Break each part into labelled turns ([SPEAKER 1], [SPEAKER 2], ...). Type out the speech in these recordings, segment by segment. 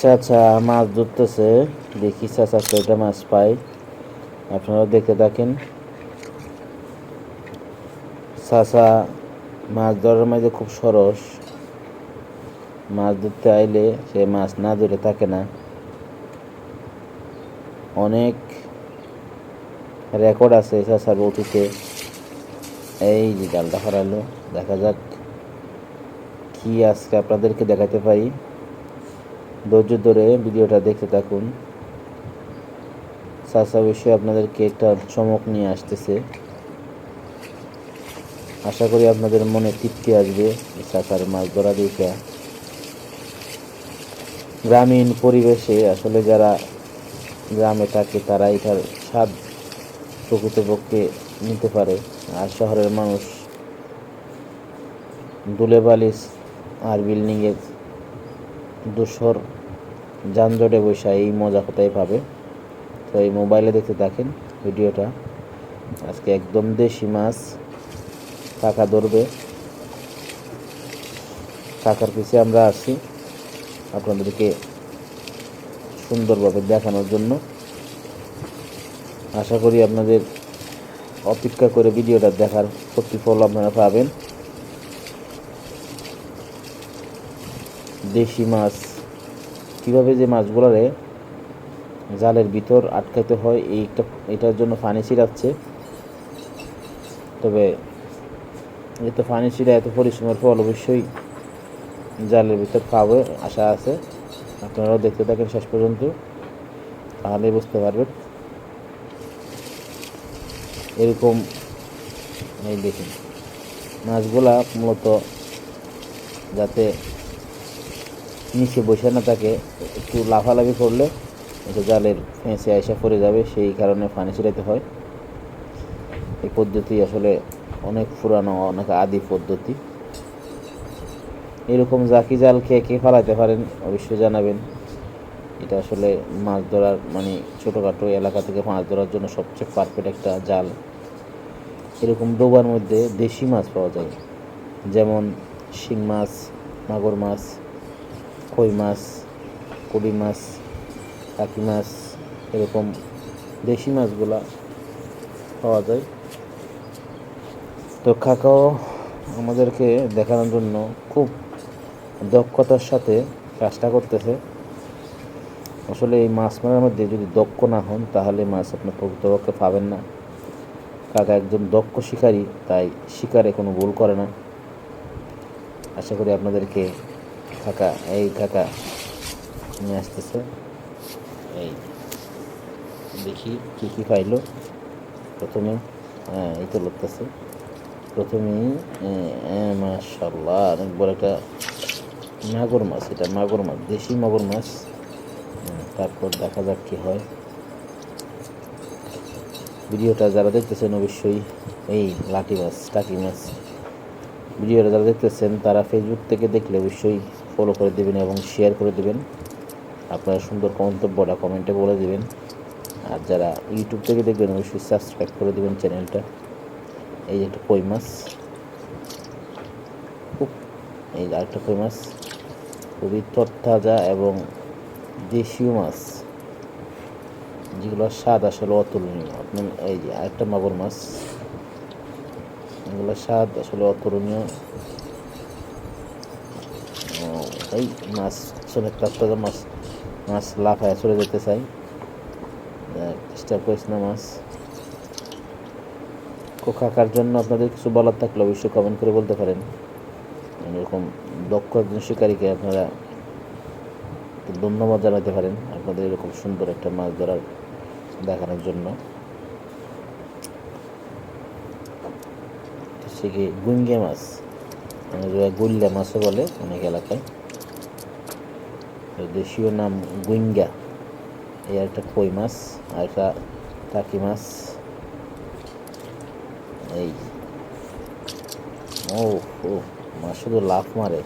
[SPEAKER 1] চাচা মাছ ধরতেছে। দেখি চাচা কয়টা মাছ পাই আপনারা দেখে থাকেন চাচা, মাছ ধরার মাঝে খুব সরস। মাছ ধরতে আইলে সে মাছ না ধরে থাকে না। অনেক রেকর্ড আছে চাচার বউটিতে। এই যে জালটা হারালো দেখা যাক কি আজকে আপনাদেরকে দেখাতে পারি। ধৈর্য ধরে ভিডিওটা দেখতে থাকুন। চাচা অবশ্যই আপনাদেরকে একটা চমক নিয়ে আসতেছে। আশা করি আপনাদের মনে তৃপ্তি আসবে চাচার মাছ ধরা দেখে। গ্রামীণ পরিবেশে আসলে যারা গ্রামে থাকে, তারা এটার স্বাদ প্রকৃতপক্ষে নিতে পারে। আর শহরের মানুষ দুলে বালিশ আর বিল্ডিংয়ের দুশোর যানজটে বসে এই মজা কোথায় পাবে? তো এই মোবাইলে দেখতে থাকেন ভিডিওটা। আজকে একদম দেশি মাছ। কাকা ধরবে। কাকার পিছিয়ে আমরা আসি আপনাদেরকে সুন্দরভাবে দেখানোর জন্য। আশা করি আপনাদের অপেক্ষা করে ভিডিওটা দেখার প্রতিফল আপনারা পাবেন। দেশি মাছ। কীভাবে যে মাছগুলোরে জালের ভিতর আটকাইতে হয় এইটা এটার জন্য পানি ছিটাচ্ছে তবে এত পানি ছিটা এত পরিশ্রমের ফল অবশ্যই জালের ভিতর পাবে আশা আছে। আপনারাও দেখতে থাকেন শেষ পর্যন্ত, তাহলেই বুঝতে পারবেন। এরকম, এই দেখুন, মাছগুলা মূলত যাতে নিচে বসে না থাকে একটু লাফালাফি করলে একটু জালের ফেঁসে আইসা পড়ে যাবে, সেই কারণে পানি ছিটাইতে হয়। এই পদ্ধতি আসলে অনেক পুরানো, অনেক আদি পদ্ধতি। এরকম জাকি জাল খেয়ে কে ফালাইতে পারেন অবশ্যই জানাবেন। এটা আসলে মাছ ধরার মানে ছোটোখাটো এলাকা থেকে মাছ ধরার জন্য সবচেয়ে পারফেক্ট একটা জাল। এরকম ডোবার মধ্যে দেশি মাছ পাওয়া যায়, যেমন শিং মাছ, মাগুর মাছ কই মাছ কুড়ি মাছ কাকি মাছ, এরকম দেশি মাছগুলা পাওয়া যায়। তো কাকাও আমাদেরকে দেখানোর জন্য খুব দক্ষতার সাথে কাজটা করতেছে। আসলে এই মাছ মারার মধ্যে যদি দক্ষ না হন, তাহলে মাছ আপনি প্রকৃতপক্ষে পাবেন না। কাকা একজন দক্ষ শিকারী, তাই শিকারে কোনো ভুল করে না। আশা করি আপনাদেরকে কাকা এই কাকা নিয়ে আসতেছে। এই, দেখি কী কী পাইলো। প্রথমে হ্যাঁ এই তো লড়তেছে প্রথমেই মাশাল্লাহ অনেক বড় একটা মাগুর মাছ এটা, মাগুর মাছ, দেশি মাগুর মাছ। তারপর দেখা যাক কী হয়। ভিডিওটা যারা দেখতেছেন অবশ্যই এই লাঠি মাছ, টাকি মাছ ভিডিওটা যারা দেখতেছেন, তারা ফেসবুক থেকে দেখলে অবশ্যই ফলো করে দেবেন এবং শেয়ার করে দেবেন। আপনার সুন্দর মন্তব্যটা কমেন্টে বলে দেবেন। আর যারা ইউটিউব থেকে দেখবেন, অবশ্যই সাবস্ক্রাইব করে দেবেন চ্যানেলটা এই যে একটা কই মাছ। খুব এই আরেকটা কই মাছ। খুবই তরতাজা এবং দেশীয় মাছ। যেগুলোর স্বাদ আসলে অতুলনীয়। আপনি এই যে আরেকটা মাগুর মাছ। এগুলোর স্বাদ আসলে অতুলনীয়। এই মাছ, আসলে তরতাজা মাছ মাছ লাফায় চলে যেতে চাই। ডিস্টার্ব করিস না মাছ। কাকার জন্য আপনাদের কিছু বলার থাকলে অবশ্যই কমেন্ট করে বলতে পারেন। এরকম দক্ষ একজন শিকারীকে আপনারা ধন্যবাদ জানাতে পারেন, আপনাদের এরকম সুন্দর একটা মাছ ধরার, দেখানোর জন্য। সে কি গুঙ্গে মাছ মানে যেটা গুল্লা মাছও বলে অনেক এলাকায়। দেশীয় নাম গুইঙ্গা। এই একটা কই মাছ, আর একটা টাকি মাছ। এই ও ও, মাছ শুধু লাফ মারে।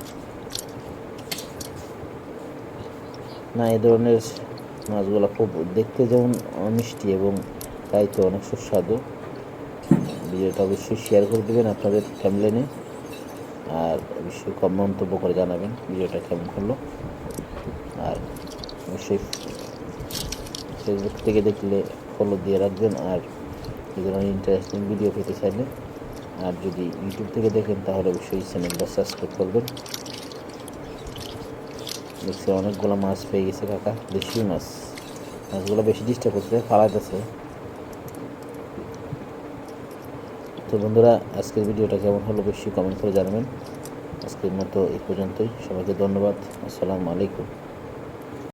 [SPEAKER 1] না এই ধরনের মাছগুলো খুব দেখতে যেমন মিষ্টি এবং খাইতে অনেক সুস্বাদু। ভিডিওটা অবশ্যই শেয়ার করে দেবেন আপনাদের ফ্যামিলি আর অবশ্যই কম মন্তব্য করে জানাবেন ভিডিওটা কেমন হলো আর অবশ্যই ফেসবুক থেকে দেখলে ফলো দিয়ে রাখবেন। আর এই ধরনের ইন্টারেস্টিং ভিডিও পেতে চাইলে, আর যদি ইউটিউব থেকে দেখেন, তাহলে অবশ্যই চ্যানেলটা সাবস্ক্রাইব করবেন। দেখছি অনেকগুলো মাছ পেয়ে গেছে, কাকা। দেশি মাছ। মাছগুলো বেশি ডিস্টার্ব করছে ফালাইতেছে তো বন্ধুরা, আজকের ভিডিওটা কেমন হলো অবশ্যই কমেন্ট করে জানাবেন। আজকের মতো এই পর্যন্তই। সবাইকে ধন্যবাদ। আসসালামু আলাইকুম।